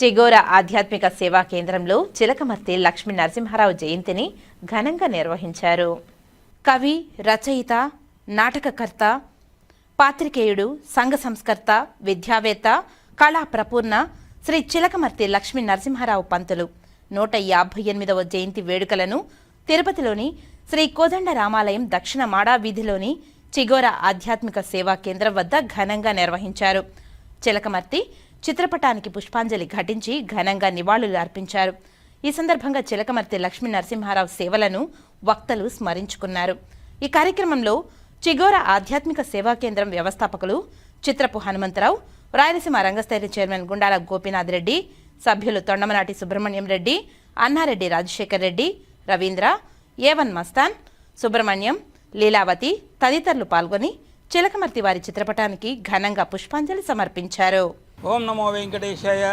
చిగోర ఆధ్యాత్మిక సేవా కేంద్రంలో చిలకమర్తి లక్ష్మీ నరసింహారావు జయంతిని ఘనంగా నిర్వహించారు. కవి రచయిత నాటకకర్త పాత్రికేయుడు సంఘ సంస్కర్త విద్యావేత్త కళా ప్రపూర్ణ శ్రీ చిలకమర్తి లక్ష్మీ నరసింహారావు పంతులు. నూట యాభై ఎనిమిదవ జయంతి వేడుకలను తిరుపతిలోని శ్రీ కోదండ రామాలయం దక్షిణ మాడా వీధిలోని చిగోర ఆధ్యాత్మిక సేవా కేంద్రం వద్ద ఘనంగా నిర్వహించారు. చిలకమర్తి చిత్రపటానికి పుష్పాంజలి ఘటించి ఘనంగా నివాళులు అర్పించారు. ఈ సందర్భంగా చిలకమర్తి లక్ష్మీ నరసింహారావు సేవలను వక్తలు స్మరించుకున్నారు. ఈ కార్యక్రమంలో చిగోర ఆధ్యాత్మిక సేవా కేంద్రం వ్యవస్థాపకులు చిత్రపు హనుమంతరావు రాయలసీమ రంగస్థైర్య చైర్మన్ గుండాల గోపీనాథ్ రెడ్డి సభ్యులు తొండమనాటి సుబ్రహ్మణ్యం రెడ్డి అన్నారెడ్డి రాజశేఖర్ రెడ్డి రవీంద్ర ఏవన్ మస్తాన్ సుబ్రహ్మణ్యం లీలావతి తదితరులు పాల్గొని చిలకమర్తి వారి చిత్రపటానికి ఘనంగా పుష్పాంజలి సమర్పించారు. ఓం నమో వెంకటేశాయ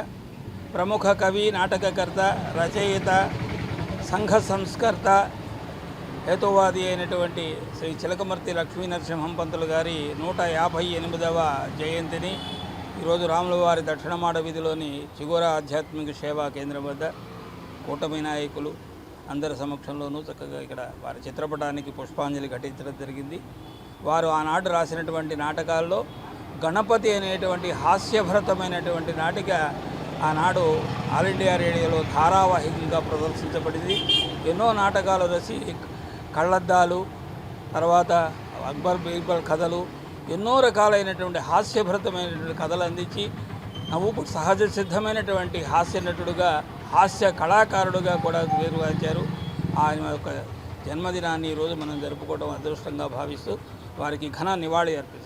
ప్రముఖ కవి నాటకకర్త రచయిత సంఘ సంస్కర్త హేతువాది అయినటువంటి శ్రీ చిలకమర్తి లక్ష్మీ నరసింహం పంతులు గారి నూట యాభై ఎనిమిదవ జయంతిని ఈరోజు రాములవారి దక్షిణమాడ వీధిలోని చిగోర ఆధ్యాత్మిక సేవా కేంద్రం వద్ద కూటమి నాయకులు అందరి సమక్షంలోనూ చక్కగా ఇక్కడ వారి చిత్రపటానికి పుష్పాంజలి ఘటించడం జరిగింది. వారు ఆనాడు రాసినటువంటి నాటకాల్లో గణపతి అనేటువంటి హాస్యభరితమైనటువంటి నాటిక ఆనాడు ఆల్ ఇండియా రేడియోలో ధారావాహికంగా ప్రదర్శించబడింది. ఎన్నో నాటకాలు రసి కళ్ళద్దాలు తర్వాత అక్బర్ బీర్బల్ కథలు ఎన్నో రకాలైనటువంటి హాస్యభరితమైనటువంటి కథలు అందించి నవ్వుకు సహజ సిద్ధమైనటువంటి హాస్య నటుడుగా హాస్య కళాకారుడుగా కూడా నిర్వహించారు ఆయన యొక్క జన్మదినాన్ని ఈరోజు మనం జరుపుకోవడం అదృష్టంగా భావిస్తూ వారికి ఘన నివాళి అర్పిస్తాం